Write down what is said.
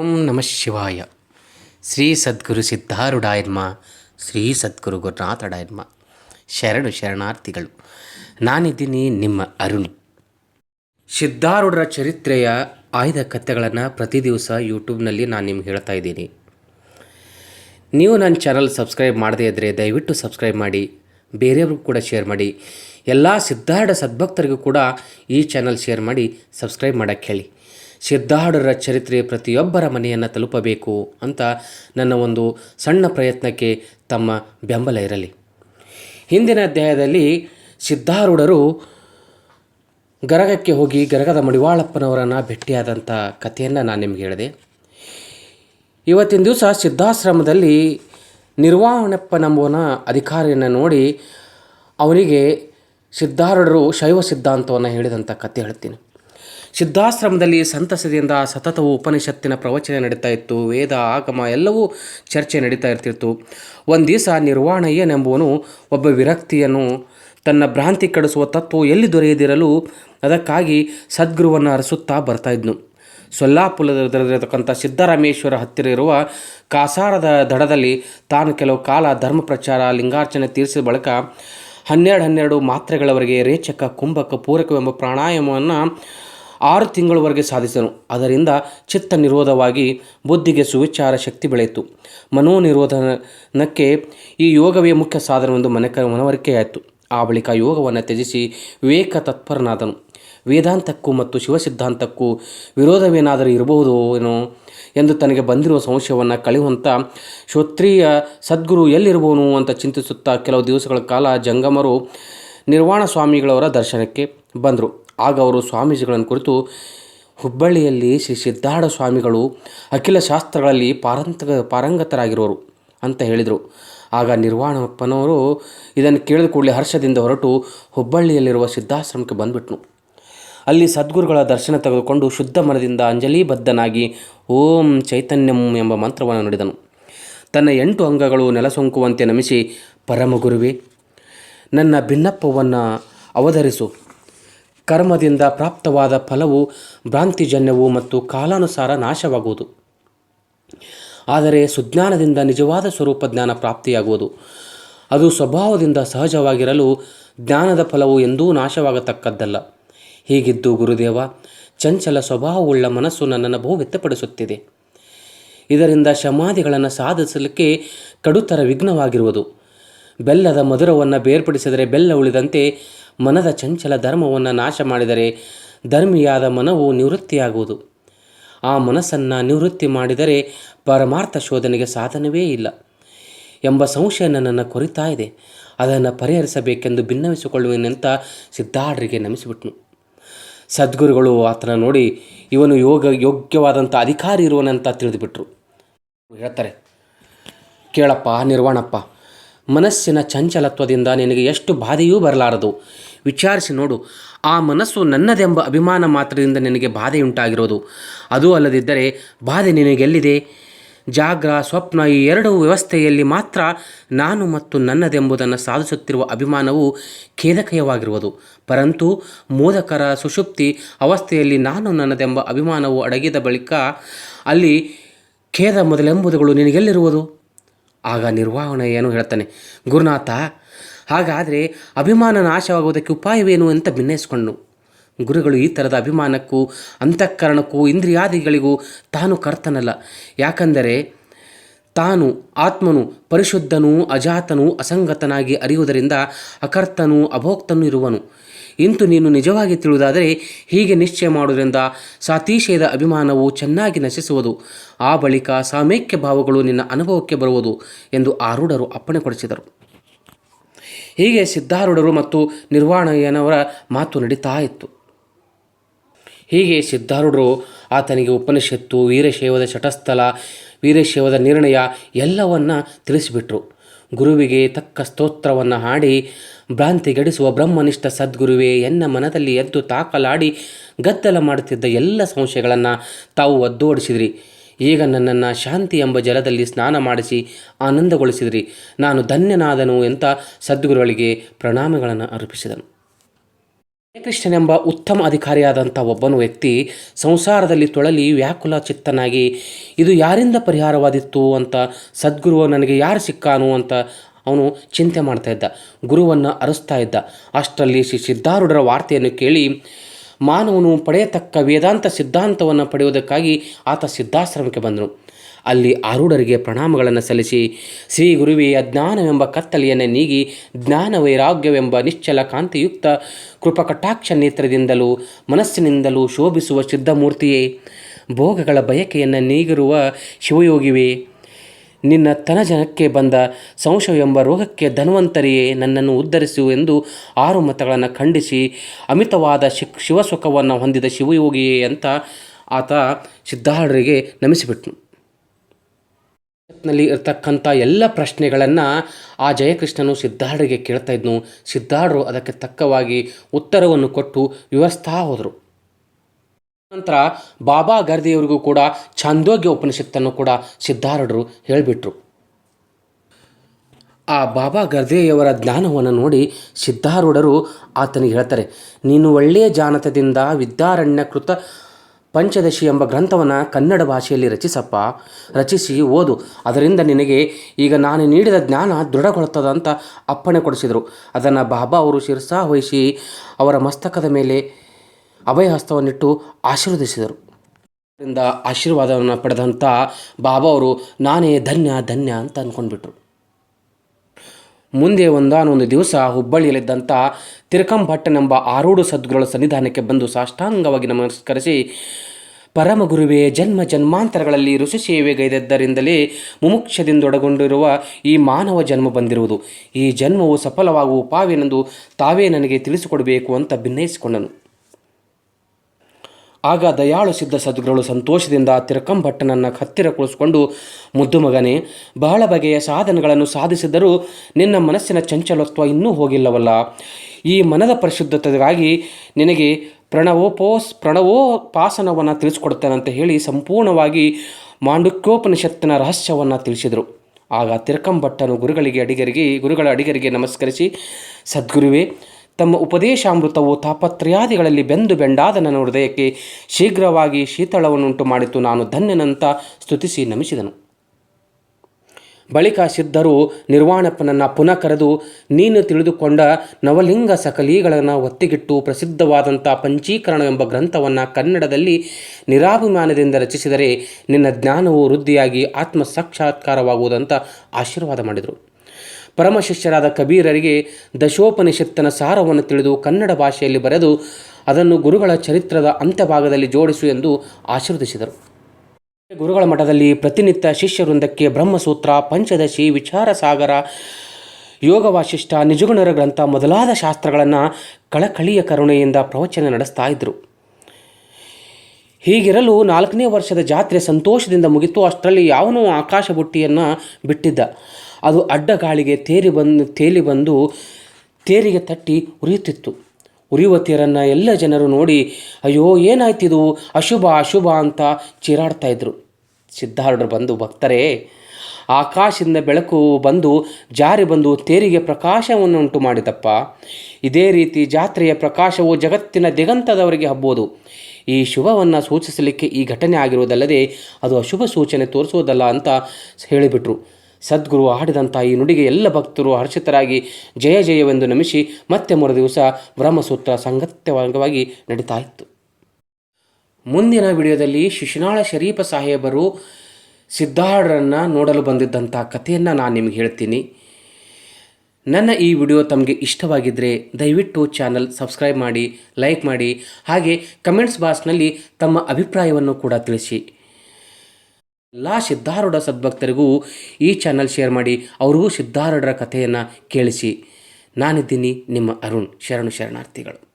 ಓಂ ನಮಃ ಶಿವಾಯ. ಶ್ರೀ ಸದ್ಗುರು ಸಿದ್ಧಾರೂಢಾಯನ್ಮ ಶ್ರೀ ಸದ್ಗುರು ಗುರುನಾಥಡಾಯನ್ಮ ಶರಣು ಶರಣಾರ್ಥಿಗಳು, ನಾನಿದ್ದೀನಿ ನಿಮ್ಮ ಅರುಣ್. ಸಿದ್ಧಾರೂಢರ ಚರಿತ್ರೆಯ ಆಯ್ದ ಕಥೆಗಳನ್ನು ಪ್ರತಿ ದಿವಸ ಯೂಟ್ಯೂಬ್ನಲ್ಲಿ ನಾನು ನಿಮ್ಗೆ ಹೇಳ್ತಾ ಇದ್ದೀನಿ. ನೀವು ನನ್ನ ಚಾನಲ್ ಸಬ್ಸ್ಕ್ರೈಬ್ ಮಾಡದೇ ಇದ್ದರೆ ದಯವಿಟ್ಟು ಸಬ್ಸ್ಕ್ರೈಬ್ ಮಾಡಿ, ಬೇರೆಯವ್ರಿಗೂ ಕೂಡ ಶೇರ್ ಮಾಡಿ. ಎಲ್ಲ ಸಿದ್ಧಾರೂಢ ಸದ್ಭಕ್ತರಿಗೂ ಕೂಡ ಈ ಚಾನಲ್ ಶೇರ್ ಮಾಡಿ, ಸಬ್ಸ್ಕ್ರೈಬ್ ಮಾಡೋಕ್ಕೆ ಹೇಳಿ. ಸಿದ್ಧಾರೂಢರ ಚರಿತ್ರೆ ಪ್ರತಿಯೊಬ್ಬರ ಮನೆಯನ್ನು ತಲುಪಬೇಕು ಅಂತ ನನ್ನ ಒಂದು ಸಣ್ಣ ಪ್ರಯತ್ನಕ್ಕೆ ತಮ್ಮ ಬೆಂಬಲ ಇರಲಿ. ಹಿಂದಿನ ಅಧ್ಯಾಯದಲ್ಲಿ ಸಿದ್ಧಾರೂಢರು ಗರಗಕ್ಕೆ ಹೋಗಿ ಗರಗದ ಮಡಿವಾಳಪ್ಪನವರನ್ನು ಭೇಟಿಯಾದಂಥ ಕಥೆಯನ್ನು ನಾನು ನಿಮಗೆ ಹೇಳಿದೆ. ಇವತ್ತಿನ ದಿವಸ ಸಿದ್ಧಾಶ್ರಮದಲ್ಲಿ ನಿರ್ವಾಣಪ್ಪನೆಂಬುವನ ಅಧಿಕಾರಿಯನ್ನು ನೋಡಿ ಅವನಿಗೆ ಸಿದ್ಧಾರೂಢರು ಶೈವ ಸಿದ್ಧಾಂತವನ್ನು ಹೇಳಿದಂಥ ಕಥೆ ಹೇಳ್ತೀನಿ. ಸಿದ್ಧಾಶ್ರಮದಲ್ಲಿ ಸಂತಸದಿಂದ ಸತತವು ಉಪನಿಷತ್ತಿನ ಪ್ರವಚನ ನಡೀತಾ ಇತ್ತು. ವೇದ, ಆಗಮ ಎಲ್ಲವೂ ಚರ್ಚೆ ನಡೀತಾ ಇರ್ತಿತ್ತು. ಒಂದು ದಿವಸ ನಿರ್ವಾಣಯ್ಯನೆಂಬುವನು ಒಬ್ಬ ವಿರಕ್ತಿಯನ್ನು ತನ್ನ ಭ್ರಾಂತಿ ಕಡಿಸುವ ತತ್ವ ಎಲ್ಲಿ ದೊರೆಯದಿರಲು ಅದಕ್ಕಾಗಿ ಸದ್ಗುರುವನ್ನು ಅರಸುತ್ತಾ ಬರ್ತಾ ಇದ್ನು. ಸೊಲ್ಲಾಪುರದಲ್ಲಿರತಕ್ಕಂಥ ಸಿದ್ದರಾಮೇಶ್ವರ ಹತ್ತಿರ ಇರುವ ಕಾಸಾರದ ದಡದಲ್ಲಿ ತಾನು ಕೆಲವು ಕಾಲ ಧರ್ಮ ಪ್ರಚಾರ ಲಿಂಗಾರ್ಚನೆ ತೀರಿಸಿದ ಬಳಿಕ ಹನ್ನೆರಡು ಹನ್ನೆರಡು ಮಾತ್ರೆಗಳವರೆಗೆ ರೇಚಕ, ಕುಂಭಕ, ಪೂರಕವೆಂಬ ಪ್ರಾಣಾಯಾಮವನ್ನು ಆರು ತಿಂಗಳವರೆಗೆ ಸಾಧಿಸನು. ಅದರಿಂದ ಚಿತ್ತ ನಿರೋಧವಾಗಿ ಬುದ್ಧಿಗೆ ಸುವಿಚಾರ ಶಕ್ತಿ ಬೆಳೆಯಿತು. ಮನೋನಿರೋಧನಕ್ಕೆ ಈ ಯೋಗವೇ ಮುಖ್ಯ ಸಾಧನವೆಂದು ಮನಕ ಮನವರಿಕೆಯಾಯಿತು. ಆ ಬಳಿಕ ಯೋಗವನ್ನು ತ್ಯಜಿಸಿ ವಿವೇಕ ತತ್ಪರನಾದನು ವೇದಾಂತಕ್ಕೂ ಮತ್ತು ಶಿವಸಿದ್ಧಾಂತಕ್ಕೂ ವಿರೋಧವೇನಾದರೂ ಇರಬಹುದು ಏನೋ ಎಂದು ತನಗೆ ಬಂದಿರುವ ಸಂಶಯವನ್ನು ಕಳೆಯುವಂಥ ಶ್ರೋತ್ರಿಯ ಸದ್ಗುರು ಎಲ್ಲಿರಬಹುದು ಅಂತ ಚಿಂತಿಸುತ್ತಾ ಕೆಲವು ದಿವಸಗಳ ಕಾಲ ಜಂಗಮರು ನಿರ್ವಾಣ ಸ್ವಾಮಿಗಳವರ ದರ್ಶನಕ್ಕೆ ಬಂದರು. ಆಗ ಅವರು ಸ್ವಾಮೀಜಿಗಳನ್ನು ಕುರಿತು ಹುಬ್ಬಳ್ಳಿಯಲ್ಲಿ ಶ್ರೀ ಸಿದ್ಧಾರ್ಥ ಸ್ವಾಮಿಗಳು ಅಖಿಲ ಶಾಸ್ತ್ರಗಳಲ್ಲಿ ಪಾರಂತ ಪಾರಂಗತರಾಗಿರೋರು ಅಂತ ಹೇಳಿದರು. ಆಗ ನಿರ್ವಾಣಪ್ಪನವರು ಇದನ್ನು ಕೇಳಿದ ಕೂಡಲೇ ಹರ್ಷದಿಂದ ಹೊರಟು ಹುಬ್ಬಳ್ಳಿಯಲ್ಲಿರುವ ಸಿದ್ಧಾಶ್ರಮಕ್ಕೆ ಬಂದುಬಿಟ್ನು. ಅಲ್ಲಿ ಸದ್ಗುರುಗಳ ದರ್ಶನ ತೆಗೆದುಕೊಂಡು ಶುದ್ಧ ಮನದಿಂದ ಅಂಜಲಿಬದ್ಧನಾಗಿ ಓಂ ಚೈತನ್ಯಂ ಎಂಬ ಮಂತ್ರವನ್ನು ನುಡಿದನು. ತನ್ನ ಎಂಟು ಅಂಗಗಳು ನೆಲಸೊಂಕುವಂತೆ ನಮಿಸಿ, ಪರಮಗುರುವೆ, ನನ್ನ ಭಿನ್ನಪ್ಪವನ್ನು ಅವಧರಿಸು. ಕರ್ಮದಿಂದ ಪ್ರಾಪ್ತವಾದ ಫಲವು ಭ್ರಾಂತಿಜನ್ಯವು ಮತ್ತು ಕಾಲಾನುಸಾರ ನಾಶವಾಗುವುದು. ಆದರೆ ಸುಜ್ಞಾನದಿಂದ ನಿಜವಾದ ಸ್ವರೂಪ ಜ್ಞಾನ ಪ್ರಾಪ್ತಿಯಾಗುವುದು. ಅದು ಸ್ವಭಾವದಿಂದ ಸಹಜವಾಗಿರಲು ಜ್ಞಾನದ ಫಲವು ಎಂದೂ ನಾಶವಾಗತಕ್ಕದ್ದಲ್ಲ. ಹೀಗಿದ್ದು ಗುರುದೇವ, ಚಂಚಲ ಸ್ವಭಾವವುಳ್ಳ ಮನಸ್ಸು ನನ್ನನ್ನು ಬಹು ವ್ಯಕ್ತಪಡಿಸುತ್ತಿದೆ. ಇದರಿಂದ ಶಮಾಧಿಗಳನ್ನು ಸಾಧಿಸಲಿಕ್ಕೆ ಕಡುತರ ವಿಘ್ನವಾಗಿರುವುದು. ಬೆಲ್ಲದ ಮಧುರವನ್ನು ಬೇರ್ಪಡಿಸಿದರೆ ಬೆಲ್ಲ ಉಳಿದಂತೆ ಮನದ ಚಂಚಲ ಧರ್ಮವನ್ನು ನಾಶ ಮಾಡಿದರೆ ಧರ್ಮಿಯಾದ ಮನವು ನಿವೃತ್ತಿಯಾಗುವುದು. ಆ ಮನಸ್ಸನ್ನು ನಿವೃತ್ತಿ ಮಾಡಿದರೆ ಪರಮಾರ್ಥ ಶೋಧನೆಗೆ ಸಾಧನವೇ ಇಲ್ಲ. ಎಂಬ ಸಂಶಯ ನನ್ನನ್ನು ಕೊರಿತಾ ಇದೆ. ಅದನ್ನು ಪರಿಹರಿಸಬೇಕೆಂದು ಭಿನ್ನವಿಸಿಕೊಳ್ಳುವೆನಂತ ಸಿದ್ಧಾರ್ಢರಿಗೆ ನಮಿಸಿಬಿಟ್ನು ಸದ್ಗುರುಗಳು ಆತನ ನೋಡಿ, ಇವನು ಯೋಗ ಯೋಗ್ಯವಾದಂಥ ಅಧಿಕಾರಿ ಇರುವನಂತ ತಿಳಿದುಬಿಟ್ರು. ಹೇಳ್ತಾರೆ, ಕೇಳಪ್ಪ, ನಿರ್ವಾಣಪ್ಪ ಮನಸ್ಸಿನ ಚಂಚಲತ್ವದಿಂದ ನಿನಗೆ ಎಷ್ಟು ಬಾಧೆಯೂ ಬರಲಾರದು. ವಿಚಾರಿಸಿ ನೋಡು, ಆ ಮನಸ್ಸು ನನ್ನದೆಂಬ ಅಭಿಮಾನ ಮಾತ್ರದಿಂದ ನಿನಗೆ ಬಾಧೆಯುಂಟಾಗಿರೋದು. ಅದು ಅಲ್ಲದಿದ್ದರೆ ಬಾಧೆ ನಿನಗೆಲ್ಲಿದೆ? ಜಾಗ್ರ, ಸ್ವಪ್ನ ಈ ಎರಡೂ ವ್ಯವಸ್ಥೆಯಲ್ಲಿ ಮಾತ್ರ ನಾನು ಮತ್ತು ನನ್ನದೆಂಬುದನ್ನು ಸಾಧಿಸುತ್ತಿರುವ ಅಭಿಮಾನವು ಖೇದಕಯವಾಗಿರುವುದು. ಪರಂತು ಮೋದಕರ ಸುಷುಪ್ತಿ ಅವಸ್ಥೆಯಲ್ಲಿ ನಾನು ನನ್ನದೆಂಬ ಅಭಿಮಾನವು ಅಡಗಿದ ಬಳಿಕ ಅಲ್ಲಿ ಖೇದ ಮೊದಲೆಂಬುದುಗಳು ನಿನಗೆಲ್ಲಿರುವುದು? ಆಗ ನಿರ್ವಹಣೆ ಏನು ಹೇಳ್ತಾನೆ, ಗುರುನಾಥ, ಹಾಗಾದರೆ ಅಭಿಮಾನ ನಾಶವಾಗುವುದಕ್ಕೆ ಉಪಾಯವೇನು ಅಂತ ಭಿನ್ನಯಿಸ್ಕೊಂಡು ಗುರುಗಳು ಈ ಥರದ ಅಭಿಮಾನಕ್ಕೂ, ಅಂತಃಕರಣಕ್ಕೂ, ಇಂದ್ರಿಯಾದಿಗಳಿಗೂ ತಾನು ಕರ್ತನಲ್ಲ. ಯಾಕಂದರೆ ತಾನು ಆತ್ಮನು, ಪರಿಶುದ್ಧನೂ, ಅಜಾತನೂ, ಅಸಂಗತನಾಗಿ ಅರಿಯುವುದರಿಂದ ಅಕರ್ತನೂ, ಅಭೋಕ್ತನೂ ಇರುವನು. ಇಂತು ನೀನು ನಿಜವಾಗಿ ತಿಳಿಯುವುದಾದರೆ ಹೀಗೆ ನಿಶ್ಚಯ ಮಾಡುವುದರಿಂದ ಸಾತೀಶಯದ ಅಭಿಮಾನವು ಚೆನ್ನಾಗಿ ನಶಿಸುವುದು. ಆ ಬಳಿಕ ಸಾಮೈಕ್ಯ ಭಾವಗಳು ನಿನ್ನ ಅನುಭವಕ್ಕೆ ಬರುವುದು ಎಂದು ಆರೂಢರು ಅಪ್ಪಣೆ ಕೊಡಿಸಿದರು ಹೀಗೆ ಸಿದ್ಧಾರೂಢರು ಮತ್ತು ನಿರ್ವಾಣಯ್ಯನವರ ಮಾತು ನಡೀತಾ ಇತ್ತು. ಹೀಗೆ ಸಿದ್ಧಾರೂಢರು ಆತನಿಗೆ ಉಪನಿಷತ್ತು, ವೀರಶೈವದ ಶಟಸ್ಥಲ ವೀರಶೈವದ ನಿರ್ಣಯ ಎಲ್ಲವನ್ನ ತಿಳಿಸಿಬಿಟ್ರು. ಗುರುವಿಗೆ ತಕ್ಕ ಸ್ತೋತ್ರವನ್ನು ಹಾಡಿ, ಭ್ರಾಂತಿಗೆಡಿಸುವ ಬ್ರಹ್ಮನಿಷ್ಠ ಸದ್ಗುರುವೇ, ಎನ್ನ ಮನದಲ್ಲಿ ಎದ್ದು ತಾಕಲಾಡಿ, ಗದ್ದಲ ಮಾಡುತ್ತಿದ್ದ ಎಲ್ಲ ಸಂಶಯಗಳನ್ನು ತಾವು ಒದ್ದೋಡಿಸಿದ್ರಿ. ಈಗ ನನ್ನನ್ನು ಶಾಂತಿ ಎಂಬ ಜಲದಲ್ಲಿ ಸ್ನಾನ ಮಾಡಿಸಿ ಆನಂದಗೊಳಿಸಿದ್ರಿ. ನಾನು ಧನ್ಯನಾದನು ಅಂತ ಸದ್ಗುರುಗಳಿಗೆ ಪ್ರಣಾಮಗಳನ್ನು ಅರ್ಪಿಸಿದನು. ಜಯಕೃಷ್ಣನೆಂಬ ಉತ್ತಮ ಅಧಿಕಾರಿಯಾದಂಥ ಒಬ್ಬನು ವ್ಯಕ್ತಿ ಸಂಸಾರದಲ್ಲಿ ತೊಳಲಿ ವ್ಯಾಕುಲ ಚಿತ್ತನಾಗಿ, ಇದು ಯಾರಿಂದ ಪರಿಹಾರವಾದಿತ್ತು ಅಂತ ಸದ್ಗುರು ನನಗೆ ಯಾರು ಸಿಕ್ಕಾನು? ಅಂತ ಅವನು ಚಿಂತೆ ಮಾಡ್ತಾ ಇದ್ದ. ಗುರುವನ್ನು ಅರಸ್ತಾ ಇದ್ದ. ಅಷ್ಟರಲ್ಲಿ ಶ್ರೀ ಸಿದ್ಧಾರೂಢರ ವಾರ್ತೆಯನ್ನು ಕೇಳಿ, ಮಾನವನು ಪಡೆಯತಕ್ಕ ವೇದಾಂತ ಸಿದ್ಧಾಂತವನ್ನು ಪಡೆಯುವುದಕ್ಕಾಗಿ ಆತ ಸಿದ್ಧಾಶ್ರಮಕ್ಕೆ ಬಂದನು. ಅಲ್ಲಿ ಆರೂಢರಿಗೆ ಪ್ರಣಾಮಗಳನ್ನು ಸಲ್ಲಿಸಿ, ಶ್ರೀ ಗುರುವಿಯ ಜ್ಞಾನವೆಂಬ ಕತ್ತಲೆಯನ್ನು ನೀಗಿ ಜ್ಞಾನ ವೈರಾಗ್ಯವೆಂಬ ನಿಶ್ಚಲ ಕಾಂತಿಯುಕ್ತ ಕೃಪಕಟಾಕ್ಷ ನೇತ್ರದಿಂದಲೂ, ಮನಸ್ಸಿನಿಂದಲೂ ಶೋಭಿಸುವ ಸಿದ್ಧಮೂರ್ತಿಯೇ, ಭೋಗಗಳ ಬಯಕೆಯನ್ನು ನೀಗಿರುವ ಶಿವಯೋಗಿವೇ, ನಿನ್ನ ತನಜನಕ್ಕೆ ಬಂದ ಸಂಶಯವೆಂಬ ರೋಗಕ್ಕೆ ಧನ್ವಂತರಿಯೇ, ನನ್ನನ್ನು ಉದ್ಧರಿಸು ಎಂದು ಆರು ಮತಗಳನ್ನು ಖಂಡಿಸಿ, ಅಮಿತವಾದ ಶಿಕ್ ಶಿವಸುಖವನ್ನು ಹೊಂದಿದ ಶಿವಯೋಗಿಯೇ ಅಂತ ಆತ ಸಿದ್ಧಾರೂಢರಿಗೆ ನಮಿಸಿಬಿಟ್ನು. ನಲ್ಲಿ ಇರ್ತಕ್ಕಂಥ ಎಲ್ಲ ಪ್ರಶ್ನೆಗಳನ್ನು ಆ ಜಯಕೃಷ್ಣನು ಸಿದ್ಧಾರೂಢರಿಗೆ ಕೇಳ್ತಾ ಇದ್ನು. ಸಿದ್ಧಾರ್ಥರು ಅದಕ್ಕೆ ತಕ್ಕವಾಗಿ ಉತ್ತರವನ್ನು ಕೊಟ್ಟು ವಿವರಿಸ್ತಾ ಹೋದರು. ನಂತರ ಬಾಬಾ ಗರ್ದಿಯವರಿಗೂ ಕೂಡ ಛಾಂದೋಗ್ಯ ಉಪನಿಷತ್ತನ್ನು ಕೂಡ ಸಿದ್ಧಾರೂಢರು ಹೇಳಿಬಿಟ್ರು. ಆ ಬಾಬಾ ಗರ್ದೆಯವರ ಜ್ಞಾನವನ್ನು ನೋಡಿ ಸಿದ್ಧಾರೂಢರು ಆತನಿಗೆ ಹೇಳ್ತಾರೆ, ನೀನು ಒಳ್ಳೆಯ ಜಾನತದಿಂದ ವಿದ್ಯಾರಣ್ಯಕೃತ ಪಂಚದಶಿ ಎಂಬ ಗ್ರಂಥವನ್ನು ಕನ್ನಡ ಭಾಷೆಯಲ್ಲಿ ರಚಿಸಪ್ಪ. ರಚಿಸಿ, ಓದು. ಅದರಿಂದ ನಿನಗೆ ಈಗ ನಾನು ನೀಡಿದ ಜ್ಞಾನ ದೃಢಗೊಳ್ತದ ಅಂತ ಅಪ್ಪಣೆ ಕೊಡಿಸಿದರು. ಅದನ್ನು ಬಾಬಾ ಅವರು ಶಿರಸಾವಹಿಸಿ ಅವರ ಮಸ್ತಕದ ಮೇಲೆ ಅಭಯಹಸ್ತವನ್ನಿಟ್ಟು ಆಶೀರ್ವದಿಸಿದರು. ಅದರಿಂದ ಆಶೀರ್ವಾದವನ್ನು ಪಡೆದಂಥ ಬಾಬಾ ಅವರು, ನಾನೇ ಧನ್ಯ ಧನ್ಯ ಅಂತ ಅಂದ್ಕೊಂಡ್ಬಿಟ್ರು ಮುಂದೆ ಒಂದಾನೊಂದು ದಿವಸ ಹುಬ್ಬಳ್ಳಿಯಲ್ಲಿದ್ದಂಥ ತಿರುಕಂಭಟ್ಟನೆಂಬ ಆರೂಢ ಸದ್ಗುರುಗಳ ಸನ್ನಿಧಾನಕ್ಕೆ ಬಂದು ಸಾಷ್ಟಾಂಗವಾಗಿ ನಮಸ್ಕರಿಸಿ, ಪರಮಗುರುವೇ, ಜನ್ಮ ಜನ್ಮಾಂತರಗಳಲ್ಲಿ ಋಷಿ ಸೇವೆಗೈದದ್ದರಿಂದಲೇ ಮುಮುಕ್ಷದಿಂದೊಡಗೊಂಡಿರುವ ಈ ಮಾನವ ಜನ್ಮ ಬಂದಿರುವುದು. ಈ ಜನ್ಮವು ಸಫಲವಾಗುವ ಉಪಾವೇನೆಂದು ತಾವೇ ನನಗೆ ತಿಳಿಸಿಕೊಡಬೇಕು ಅಂತ ಭಿನ್ನಯಿಸಿಕೊಂಡನು ಆಗ ದಯಾಳು ಸಿದ್ಧ ಸದ್ಗುರುಗಳು ಸಂತೋಷದಿಂದ ತಿರಕಂಭಟ್ಟನನ್ನು ಹತ್ತಿರ ಕುಳಿಸ್ಕೊಂಡು, ಮುದ್ದು ಮಗನೇ, ಬಹಳ ಬಗೆಯ ಸಾಧನೆಗಳನ್ನು ಸಾಧಿಸಿದರೂ ನಿನ್ನ ಮನಸ್ಸಿನ ಚಂಚಲತ್ವ ಇನ್ನೂ ಹೋಗಿಲ್ಲವಲ್ಲ. ಈ ಮನದ ಪರಿಶುದ್ಧತೆಗಾಗಿ ನಿನಗೆ ಪ್ರಣವೋಪೋಸ್, ಪ್ರಣವೋಪಾಸನವನ್ನು ತಿಳಿಸ್ಕೊಡ್ತೇನೆ ಹೇಳಿ ಸಂಪೂರ್ಣವಾಗಿ ಮಾಂಡುಕ್ಯೋಪನಿಷತ್ತಿನ ರಹಸ್ಯವನ್ನು ತಿಳಿಸಿದರು. ಆಗ ತಿರಕಂಭಟ್ಟನು ಗುರುಗಳಿಗೆ ಅಡಿಗರಿಗೆ, ಗುರುಗಳ ಅಡಿಗರಿಗೆ ನಮಸ್ಕರಿಸಿ, ಸದ್ಗುರುವೇ ತಮ್ಮ ಉಪದೇಶಾಮೃತವು ತಾಪತ್ರಯಾದಿಗಳಲ್ಲಿ ಬೆಂದು ಬೆಂಡಾದ ನನ್ನ ಹೃದಯಕ್ಕೆ ಶೀಘ್ರವಾಗಿ ಶೀತಳವನ್ನುಂಟು ಮಾಡಿತು ನಾನು ಧನ್ಯನಂತ ಸ್ತುತಿಸಿ ನಮಿಸಿದನು. ಬಳಿಕ ಸಿದ್ಧರು ನಿರ್ವಾಣಪ್ಪನನ್ನು ಪುನಃ ಕರೆದು, ನೀನು ತಿಳಿದುಕೊಂಡ ನವಲಿಂಗ ಸಕಲಿಗಳನ್ನು ಒತ್ತಿಗಿಟ್ಟು ಪ್ರಸಿದ್ಧವಾದಂಥ ಪಂಚೀಕರಣ ಎಂಬ ಗ್ರಂಥವನ್ನು ಕನ್ನಡದಲ್ಲಿ ನಿರಾಭಿಮಾನದಿಂದ ರಚಿಸಿದರೆ ನಿನ್ನ ಜ್ಞಾನವು ವೃದ್ಧಿಯಾಗಿ ಆತ್ಮ ಸಾಕ್ಷಾತ್ಕಾರವಾಗುವುದಂತ ಆಶೀರ್ವಾದ ಮಾಡಿದರು. ಪರಮಶಿಷ್ಯರಾದ ಕಬೀರರಿಗೆ ದಶೋಪನಿಷತ್ತಿನ ಸಾರವನ್ನು ತಿಳಿದು ಕನ್ನಡ ಭಾಷೆಯಲ್ಲಿ ಬರೆದು ಅದನ್ನು ಗುರುಗಳ ಚರಿತ್ರದ ಅಂತ್ಯಭಾಗದಲ್ಲಿ ಜೋಡಿಸು ಎಂದು ಆಶೀರ್ವದಿಸಿದರು. ಗುರುಗಳ ಮಠದಲ್ಲಿ ಪ್ರತಿನಿತ್ಯ ಶಿಷ್ಯ ವೃಂದಕ್ಕೆ ಬ್ರಹ್ಮಸೂತ್ರ, ಪಂಚದಶಿ ವಿಚಾರ ಸಾಗರ ಯೋಗ ವಾಶಿಷ್ಠ ನಿಜಗುಣರ ಗ್ರಂಥ ಮೊದಲಾದ ಶಾಸ್ತ್ರಗಳನ್ನು ಕಳಕಳಿಯ ಕರುಣೆಯಿಂದ ಪ್ರವಚನ ನಡೆಸ್ತಾ ಇದ್ದರು ಹೀಗಿರಲು ನಾಲ್ಕನೇ ವರ್ಷದ ಜಾತ್ರೆ ಸಂತೋಷದಿಂದ ಮುಗಿತು, ಅಷ್ಟರಲ್ಲಿ ಯಾವನೂ ಆಕಾಶ ಬುಟ್ಟಿಯನ್ನು ಬಿಟ್ಟಿದ್ದ. ಅದು ಅಡ್ಡ ಗಾಳಿಗೆ ತೇರಿ ಬಂದು, ತೇಲಿ ಬಂದು ತೇರಿಗೆ ತಟ್ಟಿ ಉರಿಯುತ್ತಿತ್ತು. ಉರಿಯುವ ತೇರನ್ನು ಎಲ್ಲ ಜನರು ನೋಡಿ, ಅಯ್ಯೋ, ಏನಾಯ್ತಿದು? ಅಶುಭ ಅಶುಭ ಅಂತ ಚೀರಾಡ್ತಾ ಇದ್ರು. ಸಿದ್ಧಾರೂಢರು ಬಂದು, ಭಕ್ತರೇ, ಆಕಾಶದಿಂದ ಬೆಳಕು ಬಂದು, ಜಾರಿ ಬಂದು ತೇರಿಗೆ ಪ್ರಕಾಶವನ್ನು ಉಂಟು ಮಾಡಿದಪ್ಪ. ಇದೇ ರೀತಿ ಜಾತ್ರೆಯ ಪ್ರಕಾಶವು ಜಗತ್ತಿನ ದಿಗಂತದವರಿಗೆ ಹಬ್ಬೋದು ಈ ಶುಭವನ್ನು ಸೂಚಿಸಲಿಕ್ಕೆ ಈ ಘಟನೆ ಆಗಿರುವುದಲ್ಲದೆ, ಅದು ಅಶುಭ ಸೂಚನೆ ತೋರಿಸುವುದಲ್ಲ ಅಂತ ಹೇಳಿಬಿಟ್ರು. ಸದ್ಗುರು ಹಾಡಿದಂಥ ಈ ನುಡಿಗೆ ಎಲ್ಲ ಭಕ್ತರು ಹರ್ಷಿತರಾಗಿ ಜಯ ಜಯವೆಂದು ನಮಿಸಿ ಮತ್ತೆ ಮೂರು ದಿವಸ ಬ್ರಹ್ಮಸೂತ್ರ ಸಂಗತ್ಯವಾಗಿ ನಡೀತಾ ಇತ್ತು. ಮುಂದಿನ ವಿಡಿಯೋದಲ್ಲಿ ಶಿಶುನಾಳ ಶರೀಫ ಸಾಹೇಬರು ಸಿದ್ಧಾರ್ಢರನ್ನು ನೋಡಲು ಬಂದಿದ್ದಂಥ ಕಥೆಯನ್ನು ನಾನು ನಿಮಗೆ ಹೇಳ್ತೀನಿ. ನನ್ನ ಈ ವಿಡಿಯೋ ತಮಗೆ ಇಷ್ಟವಾಗಿದ್ದರೆ ದಯವಿಟ್ಟು ಚಾನಲ್ ಸಬ್ಸ್ಕ್ರೈಬ್ ಮಾಡಿ, ಲೈಕ್ ಮಾಡಿ, ಹಾಗೆ ಕಮೆಂಟ್ಸ್ ಬಾಕ್ಸ್ನಲ್ಲಿ ತಮ್ಮ ಅಭಿಪ್ರಾಯವನ್ನು ಕೂಡ ತಿಳಿಸಿ. ಎಲ್ಲ ಸಿದ್ಧಾರೂಢ ಸದ್ಭಕ್ತರಿಗೂ ಈ ಚಾನಲ್ ಶೇರ್ ಮಾಡಿ ಅವ್ರಿಗೂ ಸಿದ್ಧಾರೂಢರ ಕಥೆಯನ್ನು ಕೇಳಿಸಿ. ನಾನಿದ್ದೀನಿ ನಿಮ್ಮ ಅರುಣ್, ಶರಣು ಶರಣಾರ್ಥಿಗಳು.